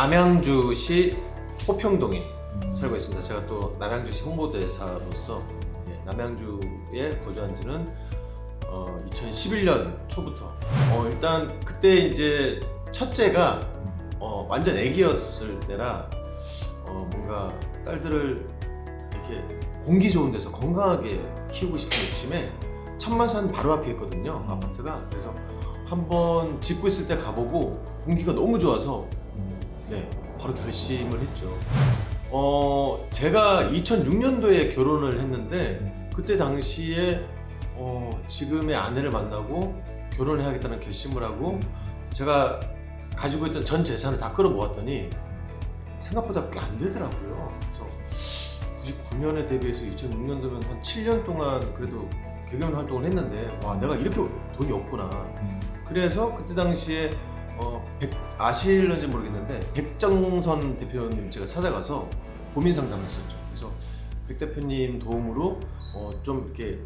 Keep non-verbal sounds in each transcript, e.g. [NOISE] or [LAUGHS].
남양주시 호평동에 살고 있습니다. 제가 또 남양주시 홍보대사로서 예, 남양주에 거주한 지는 어, 2011년 초부터 어, 일단 그때 이제 첫째가 어, 완전 애기였을 때라 어, 뭔가 딸들을 이렇게 공기 좋은 데서 건강하게 키우고 싶은 욕심에 천마산 바로 앞에 있거든요 아파트가 그래서 한번 짓고 있을 때 가보고 공기가 너무 좋아서 네 바로 결심을 했죠. 어 제가 2006년도에 결혼을 했는데 그때 당시에 어, 지금의 아내를 만나고 결혼을 해야겠다는 결심을 하고 제가 가지고 있던 전 재산을 다 끌어 모았더니 생각보다 꽤 안 되더라고요. 그래서 99년에 대비해서 2006년도면 한 7년 동안 그래도 개그맨 활동을 했는데 와 내가 이렇게 돈이 없구나. 그래서 그때 당시에 어, 백, 아실는지 모르겠는데 백정선 대표님 제가 찾아가서 고민 상담을 했었죠. 그래서 백 대표님 도움으로 어, 좀 이렇게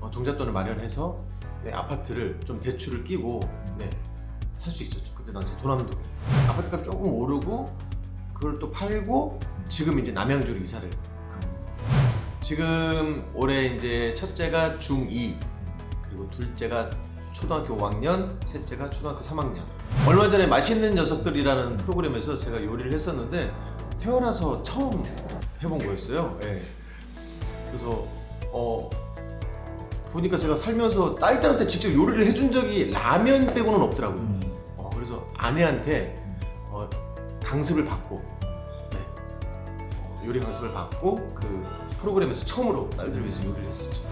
어, 종잣돈을 마련해서 네, 아파트를 좀 대출을 끼고 네, 살 수 있었죠. 그때 당시에 도남동에 아파트가 조금 오르고 그걸 또 팔고 지금 이제 남양주로 이사를 갑니다. 지금 올해 이제 첫째가 중2 그리고 둘째가 초등학교 5학년, 셋째가 초등학교 3학년. 얼마 전에 맛있는 녀석들이라는 프로그램에서 제가 요리를 했었는데 태어나서 처음 해본 거였어요. 예. 그래서 어 보니까 제가 살면서 딸들한테 직접 요리를 해준 적이 라면 빼고는 없더라고요. 어, 그래서 아내한테 어, 강습을 받고 네. 어, 요리 강습을 받고 그 프로그램에서 처음으로 딸들을 위해서 요리를 했었죠.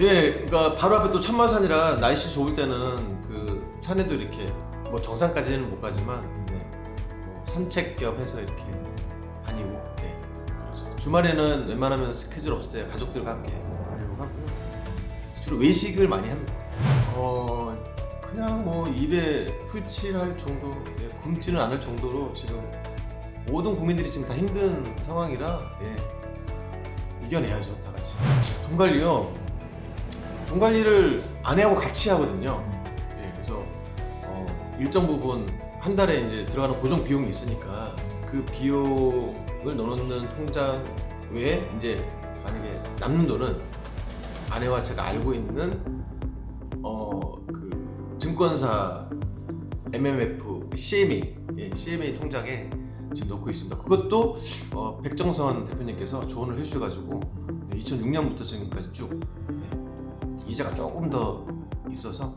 예, 그러니까 바로 앞에 또 천마산이라 날씨 좋을 때는 그 산에도 이렇게 뭐 정상까지는 못 가지만 네, 뭐 산책 겸 해서 이렇게 다니고 네, 그렇죠. 주말에는 웬만하면 스케줄 없을 때 가족들과 함께 가려고 하고요. 주로 외식을 많이 합니다. 어, 그냥 뭐 입에 풀칠할 정도, 예, 굶지는 않을 정도로 지금 모든 국민들이 지금 다 힘든 상황이라 예, 이겨내야죠, 다 같이. 돈 관리요. 돈 관리를 아내하고 같이 하거든요. 예, 어, 일정 부분 한 달에 이제 들어가는 고정 비용이 있으니까 그 비용을 넣어놓는 통장 외에 이제 만약에 남는 돈은 아내와 제가 알고 있는 어 그 증권사 MMF CMA 예, CMA 통장에 지금 넣고 있습니다. 그것도 어, 백정선 대표님께서 조언을 해주셔가지고 2006년부터 지금까지 쭉 네, 이자가 조금 더 있어서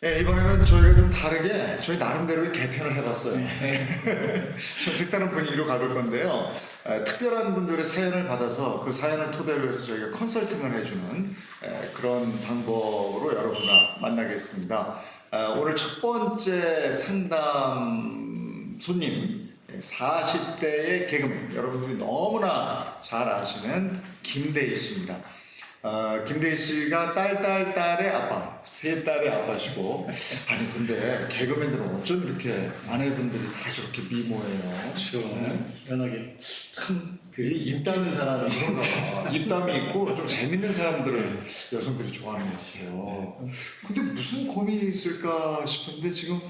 네, 이번에는 저희가 좀 다르게 저희 나름대로의 개편을 해봤어요. 네. [LAUGHS] 좀 색다른 분위기로 가볼 건데요. 에, 특별한 분들의 사연을 받아서 그 사연을 토대로 해서 저희가 컨설팅을 해주는 에, 그런 방법으로 여러분과 만나겠습니다. 아, 오늘 첫 번째 상담 손님 40대의 개그맨 여러분들이 너무나 잘 아시는 김대희 씨입니다. 어, 김대희 씨가 딸, 딸, 딸의 아빠, 세 딸의 아빠시고. 아니, 근데 개그맨들은 어쩜 이렇게 아내분들이 다 저렇게 미모해요? 그렇죠. 희한하게 참그 이 입담 사람이 그런가 봐. 입담이 있고 좀 재밌는 사람들을 여성들이 좋아하는 것 같아요. 근데 무슨 고민이 있을까 싶은데 지금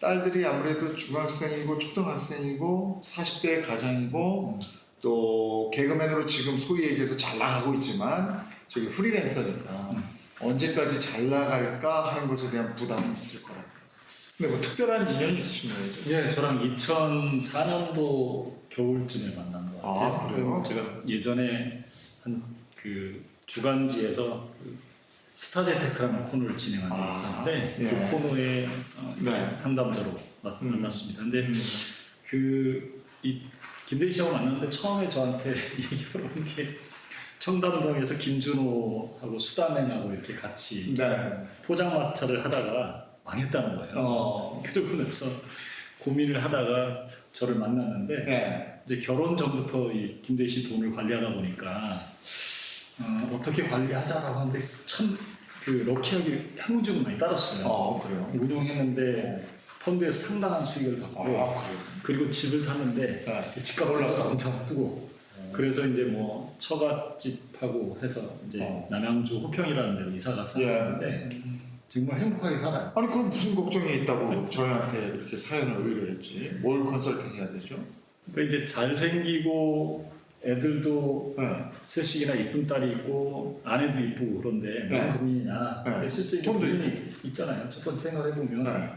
딸들이 아무래도 중학생이고 초등학생이고 40대 가장이고 또 개그맨으로 지금 소위 얘기해서 잘 나가고 있지만 저기 프리랜서니까 언제까지 잘 나갈까 하는 것에 대한 부담이 있을 거라고. 근데 뭐 특별한 인연이 있으신 거예요? 예, 저랑 2004년도 겨울쯤에 만난 것 같아요. 아, 그래요? 제가 예전에 한 그 주간지에서 그 스타제테크라는 코너를 진행한 적이 아, 있었는데 예. 그 코너에 어, 네. 상담자로 마- 음. 만났습니다. 근데 음. 그이 김대희 씨하고 만났는데 처음에 저한테 [LAUGHS] 얘기를 한게 청담동에서 김준호하고 수다맨하고 이렇게 같이 네. 포장마차를 하다가 망했다는 거예요. 어. 그러고 나서 고민을 하다가 저를 만났는데 네. 이제 결혼 전부터 이 김대희 씨 돈을 관리하다 보니까 어, 떻게 관리하자라고 하는데 참 그 럭키하게 향후적으로 많이 따랐어요. 아, 그래요? 운용했는데 펀드에서 상당한 수익을 받고 아? 그리고 집을 샀는데 네. 집값 올라서 엄청 뜨고 그래서 이제 뭐 처갓집하고 해서 이제 어. 남양주 호평이라는 데로 이사 가서 예. 살았는데 정말 행복하게 살아요. 아니 그럼 무슨 걱정이 있다고 저희한테 이렇게 사연을 의뢰했지? 뭘 컨설팅 해야 되죠? 그러니까 이제 잘생기고 애들도 네. 셋씩이나 이쁜 딸이 있고 아내도 이쁘고 그런데 네. 고민이냐? 네. 실제 고민이 있잖아요. 첫 번째 생각해 보면 네.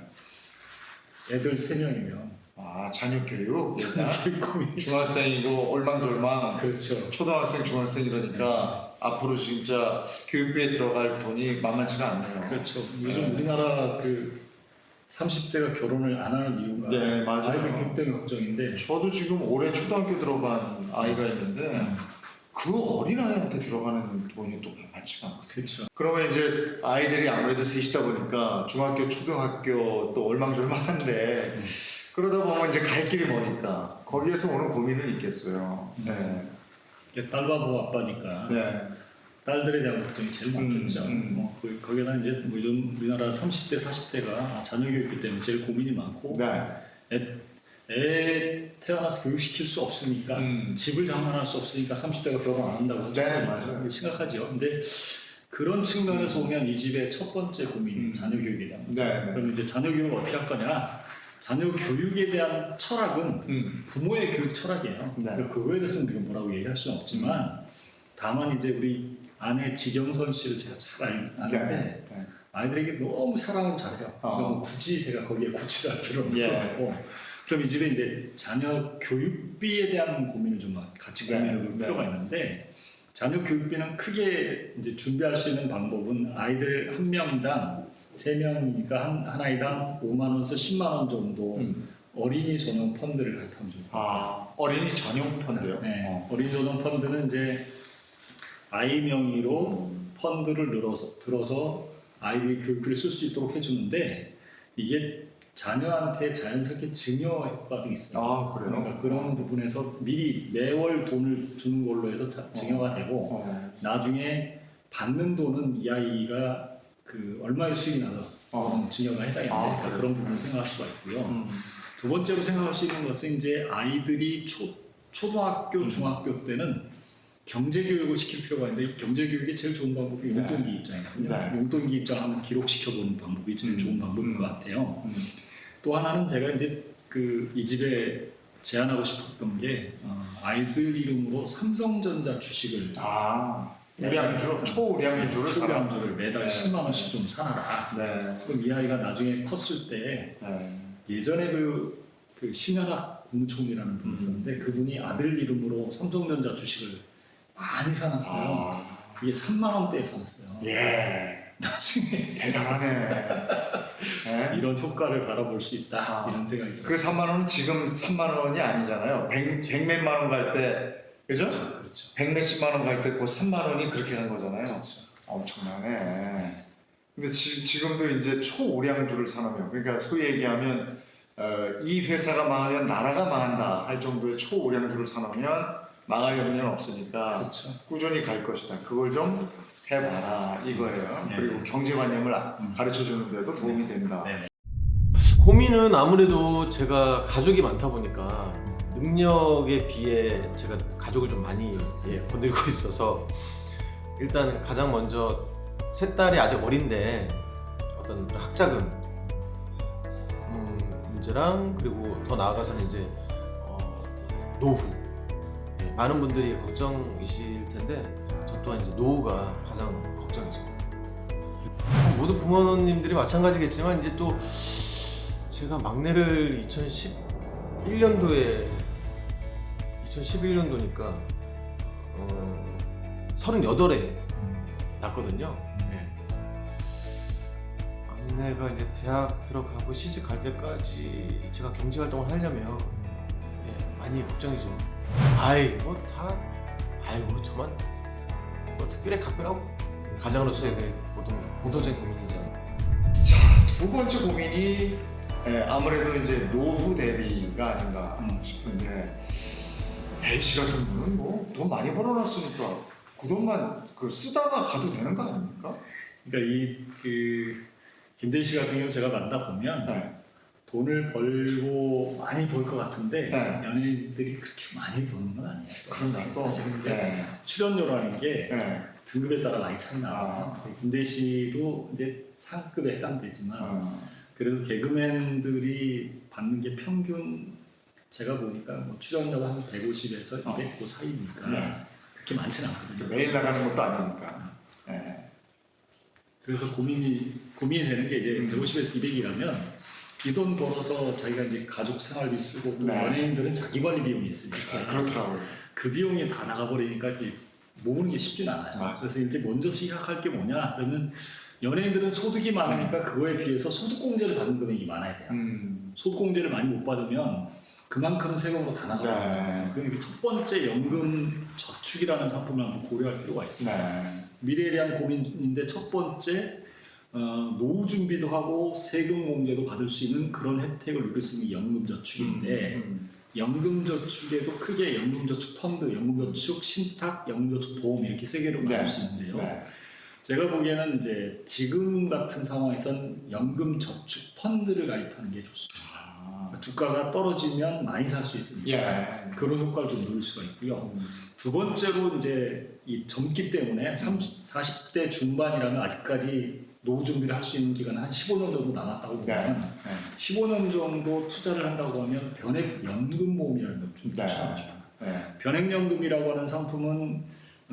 애들 세 명이면. 아 자녀 교육? 고민이 중학생이고 얼망졸망. 그렇죠. 초등학생 중학생 이러니까 앞으로 진짜 교육비에 들어갈 돈이 만만치가 않네요. 그렇죠. 요즘 우리나라 그 30대가 결혼을 안 하는 이유가 네, 맞아요. 아이들 교육 때문에 걱정인데. 저도 지금 올해 초등학교 들어간 아이가 있는데 그 어린아이한테 들어가는 돈이 또 만만치가 않고 그렇죠. 그러면 이제 아이들이 아무래도 셋이다 보니까 중학교, 초등학교 또 얼망졸망한데 그러다 보면 이제 갈 길이 머니까 거기에서 오는 고민은 있겠어요. 네. 이게 딸바보 아빠니까 네. 딸들에 대한 걱정이 제일 많겠죠. 음, 음. 뭐 그- 거기다 이제 뭐 요즘 우리나라 30대 40대가 자녀 교육비 때문에 제일 고민이 많고 네. 애, 애 태어나서 교육시킬 수 없으니까 음. 집을 장만할 수 없으니까 30대가 결혼 안 한다고. 네, 맞아요. 심각하죠. 근데 그런 측면에서 보면 이 집의 첫 번째 고민이 음. 자녀 교육에 대한 네. 네. 그럼 이제 자녀 교육을 어떻게 할 거냐? 자녀 교육에 대한 철학은 음. 부모의 교육 철학이에요. 네. 그러니까 그거에 대해서는 우리가 뭐라고 얘기할 수는 없지만 다만 이제 우리 아내 지경선 씨를 제가 잘 알- 아는데 네. 아이들에게 너무 사랑을 잘해요. 어. 그러니까 뭐 굳이 제가 거기에 고치할 필요는 예. 없고 그럼 이 집에 이제 자녀 교육비에 대한 고민을 좀 같이 네. 고민해 볼 네. 필요가 있는데 자녀 교육비는 크게 이제 준비할 수 있는 방법은 아이들 한 명당 세 명이니까 한, 한 아이당 5만 원에서 10만 원 정도 음. 어린이 전용 펀드를 가입하면 같아요. 아 어린이 전용 펀드요. 네, 어. 어린이 전용 펀드는 이제 아이 명의로 펀드를 늘어서 들어서 아이들이 교육비를 쓸 수 있도록 해주는데 이게 자녀한테 자연스럽게 증여 효과도 있어요. 아 그래요? 그러니까 그런 부분에서 미리 매월 돈을 주는 걸로 해서 자- 증여가 되고 어. 나중에 받는 돈은 이 아이가 그 얼마의 수익이 나서 어. 증여가 해당이 안 아, 되니까 그래요? 그런 부분을 생각할 수가 있고요. 음. 두 번째로 생각할 수 있는 것은 이제 아이들이 초, 초등학교, 중학교 때는 경제 교육을 시킬 필요가 있는데 이 경제 교육이 제일 좋은 방법이 네. 용돈기 입장이거든요. 네. 용돈기 입장을 한번 기록시켜 보는 방법이 제일 음. 좋은 방법인 음. 것 같아요. 음. 또 하나는 제가 이제 그 이 집에 제안하고 싶었던 게 어, 아이들 이름으로 삼성전자 주식을 아 우량주 초우량주를 사라. 소비함주를 매달 네. 10만 원씩 좀 사놔라. 네. 그럼 이 아이가 나중에 컸을 때 네. 예전에 그, 그 신현학 국무총리라는 분이 음. 있었는데 그분이 아들 이름으로 삼성전자 주식을 많이 사놨어요. 아, 이게 3만 원대에 사놨어요. 예. 나중에 대단하네. 네? [LAUGHS] 이런 효과를 바라볼 수 있다 아. 이런 생각이 들어요. 그 3만 원은 지금 3만 원이 아니잖아요. 100, 100 몇만 원 갈 때, 그죠? 그렇죠. 100 몇십만 원 갈 때 그 3만 원이 그렇게 간 거잖아요. 그렇죠. 엄청나네. 근데 지, 지금도 이제 초우량주를 사놓으면, 그러니까 소위 얘기하면, 어, 이 회사가 망하면 나라가 망한다 할 정도의 초우량주를 사놓으면 망할 염려는 없으니까 그렇죠. 꾸준히 갈 것이다. 그걸 좀 해봐라 이거예요. 네. 그리고 경제관념을 음. 가르쳐 주는데도 도움이 된다. 네. 고민은 아무래도 제가 가족이 많다 보니까 능력에 비해 제가 가족을 좀 많이 예, 건드리고 있어서 일단 가장 먼저 세 딸이 아직 어린데 어떤 학자금 음, 문제랑 그리고 더 나아가서는 이제 어, 노후 예, 많은 분들이 걱정이실 텐데 저 또한 이제 노후가 가장 걱정이죠. 모든 부모님들이 마찬가지겠지만 이제 또 제가 막내를 2011년도에 2011년도니까 어, 38에 낳았거든요. 네. 막내가 이제 대학 들어가고 시집 갈 때까지 제가 경제 활동을 하려면 예, 많이 걱정이죠. 아이 뭐다 아이고 저만 뭐 특별히 각별하고 가장으로서의 그 모든 공통적인 고민이잖아요. 자, 두 번째 고민이 에, 아무래도 이제 노후 대비가 아닌가 음. 싶은데 대희 씨 같은 분은 뭐 돈 많이 벌어놨으니까 그 돈만 그 쓰다가 가도 되는 거 아닙니까? 그러니까 이 그 김대희 씨 같은 경우 제가 만나 보면 네. 돈을 벌고 많이 벌 것 같은데 네. 연예인들이 그렇게 많이 버는 건 아니에요. 그런가 또. 사실 근데 네. 출연료라는 게 네. 등급에 따라 많이 차이 나요. 아. 김대 씨도 이제 상급에 해당되지만 어. 그래도 개그맨들이 받는 게 평균 제가 보니까 뭐 출연료가 한 150에서 어. 200그 사이니까 네. 그렇게 많지는 않거든요. 매일 나가는 것도 아니니까. 네. 그래서 고민이 고민이 되는 게 이제 음. 150에서 200이라면 이 돈 벌어서 자기가 이제 가족 생활비 쓰고 또 네. 연예인들은 자기 관리 비용이 있으니까 글쎄 그렇더라고요. 그 비용이 다 나가버리니까 이게 모으는 게 쉽진 않아요. 맞아. 그래서 이제 먼저 생각할 게 뭐냐 그러면 연예인들은 소득이 많으니까 그거에 비해서 소득공제를 받는 금액이 많아야 돼요. 음. 소득공제를 많이 못 받으면 그만큼 세금으로 다 나가요. 네. 그러니까 첫 번째 연금 저축이라는 상품을 한번 고려할 필요가 있습니다. 네. 미래에 대한 고민인데 첫 번째 어, 노후 준비도 하고 세금 공제도 받을 수 있는 그런 혜택을 누릴 수 있는 연금 저축인데 음. 연금 저축에도 크게 연금 저축 펀드, 연금 저축 신탁, 연금 저축 보험 이렇게 세 개로 나눌 네. 수 있는데요. 네. 제가 보기에는 이제 지금 같은 상황에선 연금 저축 펀드를 가입하는 게 좋습니다. 아. 주가가 떨어지면 많이 살 수 있으니까 예. 그런 효과를 좀 누릴 수가 있고요. 두 번째로 이제 이 젊기 때문에 30, 40대 중반이라면 아직까지 노후 준비를 할 수 있는 기간은 한 15년 정도 남았다고 네. 보면 네. 15년 정도 투자를 한다고 하면 변액 연금 보험이라는 걸좀 네. 추천하죠. 네. 변액연금이라고 하는 상품은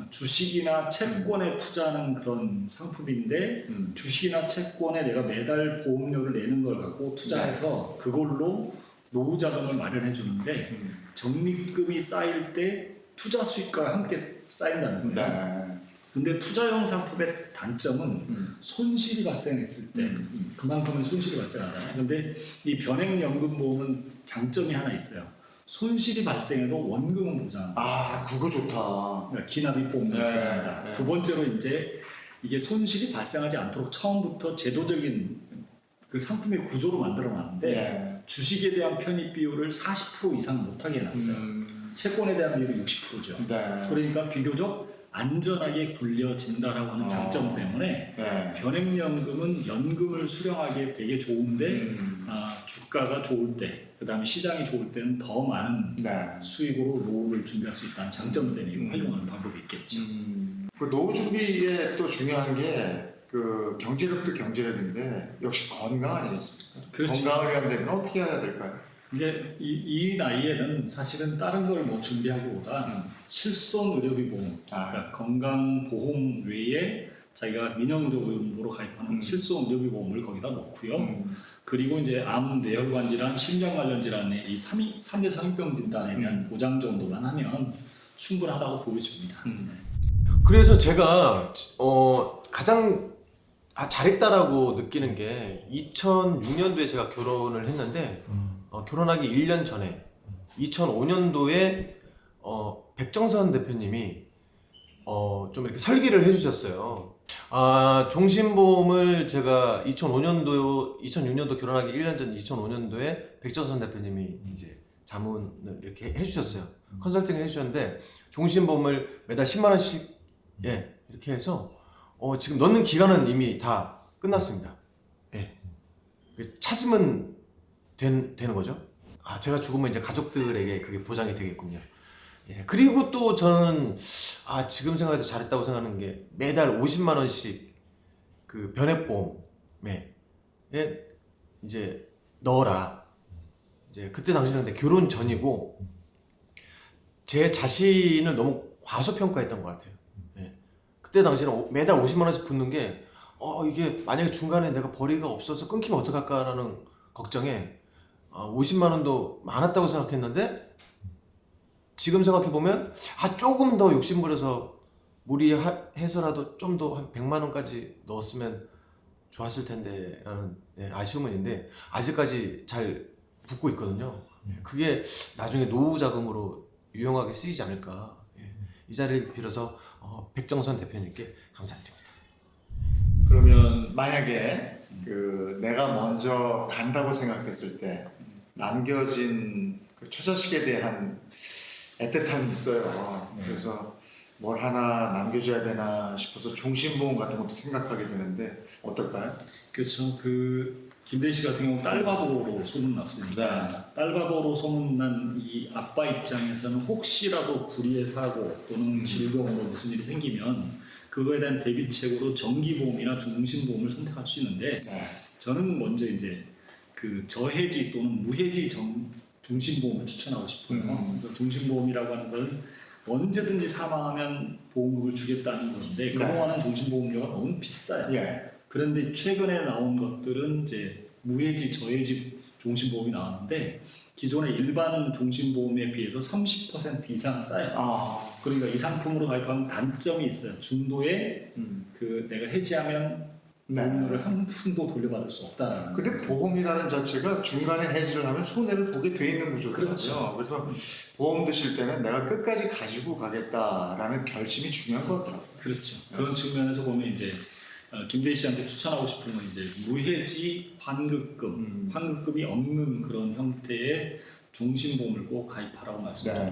주식이나 채권에 투자하는 그런 상품인데 음. 주식이나 채권에 내가 매달 보험료를 내는 걸 갖고 투자해서 그걸로 노후 자금을 마련해 주는데 음. 적립금이 쌓일 때 투자 수익과 함께 쌓인다는 거예요. 네. 근데 투자형 상품의 단점은 음. 손실이 발생했을 때 음. 그만큼의 손실이 발생하잖아요. 근데 이 변액연금 보험은 장점이 하나 있어요. 손실이 발생해도 원금은 보장합니다. 아 그거 좋다. 그러니까 기납입 보험을 네, 보장합니다. 네. 두 번째로 이제 이게 손실이 발생하지 않도록 처음부터 제도적인 그 상품의 구조로 만들어 놨는데 네. 주식에 대한 편입 비율을 40% 이상 못하게 해놨어요. 음. 채권에 대한 비율이 60%죠. 네. 그러니까 비교적 안전하게 굴려진다라고 하는 어. 장점 때문에 네. 변액연금은 연금을 수령하기에 되게 좋은데 음. 아, 주가가 좋을 때, 그 다음에 시장이 좋을 때는 더 많은 네. 수익으로 노후를 준비할 수 있다는 장점 때문에 음. 활용하는 방법이 있겠죠. 음. 그 노후 준비에 또 중요한 게 그 경제력도 경제력인데 역시 건강 아니겠습니까? 그렇죠. 건강을 위한 데는 어떻게 해야 될까요? 이게 이, 이 나이에는 사실은 다른 걸 뭐 준비하기보다 실손 의료비 보험, 음. 아. 그러니까 건강 보험 외에 자기가 민영 의료보험으로 가입하는 음. 실손 의료비 보험을 거기다 넣고요. 음. 그리고 이제 암, 뇌혈관 질환, 심장 관련 질환의 이 3위, 3대 성인병 진단에 대한 보장 정도만 하면 충분하다고 보여집니다. 음. 그래서 제가 어, 가장 아, 잘했다라고 느끼는 게 2006년도에 제가 결혼을 했는데 어, 결혼하기 1년 전에 2005년도에 어, 백정선 대표님이 어, 좀 이렇게 설계를 해주셨어요. 아, 종신보험을 제가 2005년도, 2006년도 결혼하기 1년 전 2005년도에 백정선 대표님이 이제 자문을 이렇게 해주셨어요. 컨설팅을 해주셨는데 종신보험을 매달 10만 원씩 예 이렇게 해서 어, 지금 넣는 기간은 이미 다 끝났습니다. 예 찾으면 된, 되는 거죠. 아 제가 죽으면 이제 가족들에게 그게 보장이 되겠군요. 예 그리고 또 저는 아 지금 생각해도 잘했다고 생각하는 게 매달 50만 원씩 그 변액보험에 예 이제 넣어라. 이제 그때 당시는 결혼 전이고 제 자신을 너무 과소평가했던 것 같아요. 예. 그때 당시에는 오- 매달 50만 원씩 붙는 게, 어, 이게 만약에 중간에 내가 벌이가 없어서 끊기면 어떡할까라는 걱정에 어, 50만 원도 많았다고 생각했는데, 지금 생각해 보면, 아, 조금 더 욕심 부려서 무리해서라도 좀 더 한 100만 원까지 넣었으면 좋았을 텐데, 라는 예, 아쉬움은 있는데, 아직까지 잘 붙고 있거든요. 예, 그게 나중에 노후 자금으로 유용하게 쓰이지 않을까. 예. 이 자리를 빌어서 어, 백정선 대표님께 감사드립니다. 그러면 만약에 그 내가 먼저 간다고 생각했을 때 남겨진 그 처자식에 대한 애틋함이 있어요. 네. 그래서 뭘 하나 남겨줘야 되나 싶어서 종신보험 같은 것도 생각하게 되는데 어떨까요? 그렇죠. 그 김대희 씨 같은 경우 딸바보로 소문났으니까 딸바보로 소문난 이 아빠 입장에서는 혹시라도 불의의 사고 또는 질병으로 무슨 일이 생기면 그거에 대한 대비책으로 정기보험이나 종신보험을 선택할 수 있는데 네. 저는 먼저 이제 그 저해지 또는 무해지 정, 종신보험을 추천하고 싶어요. 음. 종신보험이라고 하는 건 언제든지 사망하면 보험금을 주겠다는 건데 그동안은 종신보험료가 너무 비싸요. 예. 그런데 최근에 나온 것들은 이제 무해지 저해지 종신보험이 나왔는데 기존의 일반 종신보험에 비해서 30% 이상 싸요. 아. 그러니까 이 상품으로 가입하면 단점이 있어요. 중도에 음. 그 내가 해지하면 네. 보험료를 한 푼도 돌려받을 수 없다라는. 근데 보험이라는 자체가 중간에 해지를 하면 손해를 보게 돼 있는 구조더라고요. 그렇죠. 그래서 보험 드실 때는 내가 끝까지 가지고 가겠다라는 결심이 중요한 것 같더라고요. 그렇죠. 그런 측면에서 보면 이제 어, 김대희 씨한테 추천하고 싶은 건 이제 무해지 환급금, 음. 환급금이 없는 그런 형태의 종신보험을 꼭 가입하라고 말씀 좀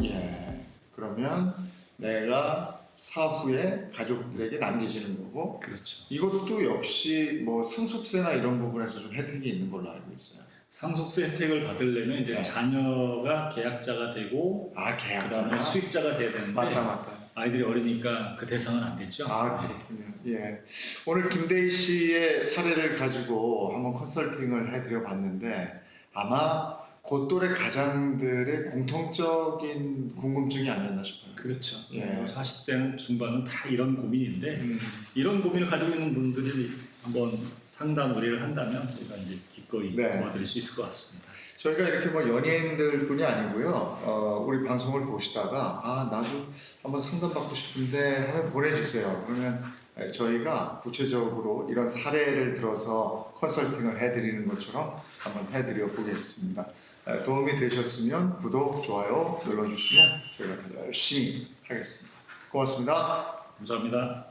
네. 예. 그러면 내가 사후에 가족들에게 남겨지는 거고 그렇죠. 이것도 역시 뭐 상속세나 이런 부분에서 좀 혜택이 있는 걸로 알고 있어요. 상속세 혜택을 받으려면 이제 네. 자녀가 계약자가 되고 아 그다음에 계약자가 수익자가 돼야 되는데 맞다 맞다. 아이들이 어리니까 그 대상은 안 되죠. 아 그렇군요. 예. 오늘 김대희 씨의 사례를 가지고 한번 컨설팅을 해드려 봤는데 아마 고또래 가장들의 공통적인 궁금증이 아니었나 싶어요. 그렇죠. 예. 뭐 40대는 중반은 다 이런 고민인데 음. 이런 고민을 가지고 있는 분들이 한번 상담 의뢰를 한다면 우리가 이제 기꺼이 네. 도와드릴 수 있을 것 같습니다. 저희가 이렇게 뭐 연예인들뿐이 아니고요. 어, 우리 방송을 보시다가 아 나도 한번 상담 받고 싶은데 하면 보내주세요. 그러면 에, 저희가 구체적으로 이런 사례를 들어서 컨설팅을 해드리는 것처럼 한번 해드려 보겠습니다. 에, 도움이 되셨으면 구독, 좋아요 눌러주시면 저희가 더 열심히 하겠습니다. 고맙습니다. 감사합니다.